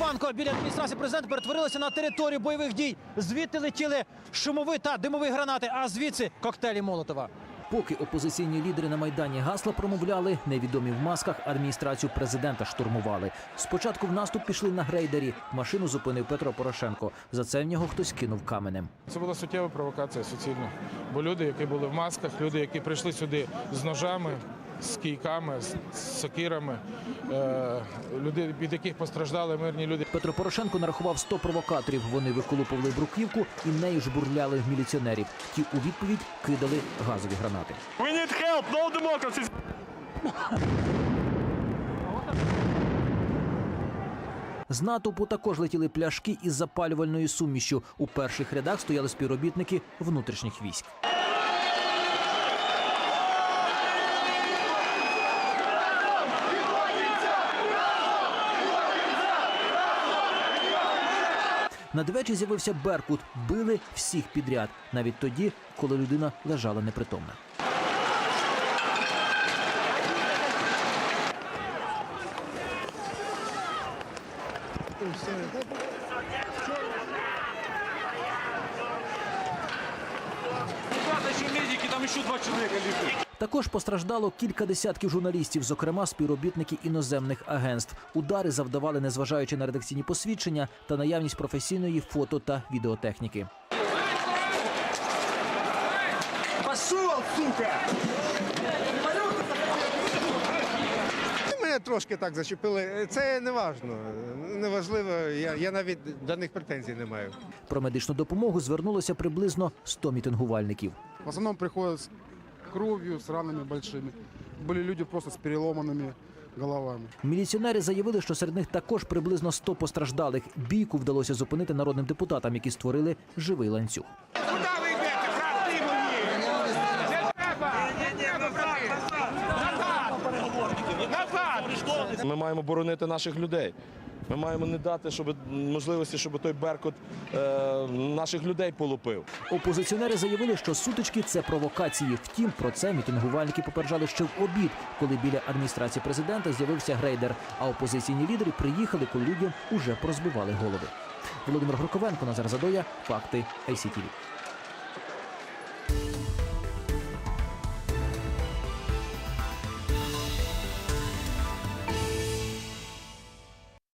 банку біля адміністрації президента перетворилася на територію бойових дій. Звідти летіли шумові та димові гранати, а звідси коктейлі Молотова. Поки опозиційні лідери на майдані гасла промовляли, невідомі в масках адміністрацію президента штурмували. Спочатку в наступ пішли на грейдері. Машину зупинив Петро Порошенко. За це в нього хтось кинув каменем. Це була суттєва провокація суцільна. Бо люди, які були в масках, люди, які прийшли сюди з ножами, з кійками, з сокирами, е, люди, від яких постраждали мирні люди. Петро Порошенко нарахував 100 провокаторів. Вони виколупували бруківку і нею ж бурляли міліціонерів. Ті у відповідь кидали газові гранати. We need help, no democracy. З натовпу також летіли пляшки із запалювальною сумішю. У перших рядах стояли співробітники внутрішніх військ. Надвечір з'явився Беркут. Били всіх підряд, навіть тоді, коли людина лежала непритомна. Ребята, еще медики, там еще два человека лежит. Також постраждало кілька десятків журналістів, зокрема співробітники іноземних агентств. Удари завдавали, незважаючи на редакційні посвідчення та наявність професійної фото та відеотехніки. Пошел, сука! Мене трошки так зачепили. Це не важно, не важливо. Я, я навіть до них претензій не маю. Про медичну допомогу звернулося приблизно 100 мітингувальників. В основном приходят с кровью, с ранами большими. Были люди просто с переломанными головами. Міліціонери заявили, що серед них також приблизно 100 постраждалих. Бійку вдалося зупинити народним депутатам, які створили живий ланцюг. Куда вы идете, брат, ты мой? Не треба! Не треба, брат, назад! Назад! Ми маємо боронити наших людей. Ми маємо не дати, щоб можливості, щоб той Беркут е, наших людей полупив. Опозиціонери заявили, що сутички це провокації. Втім, про це мітингувальники попереджали ще в обід, коли біля адміністрації президента з'явився грейдер. А опозиційні лідери приїхали, коли людям уже порозбивали голови. Володимир Горковенко, Назар Задоя, факти ICTV.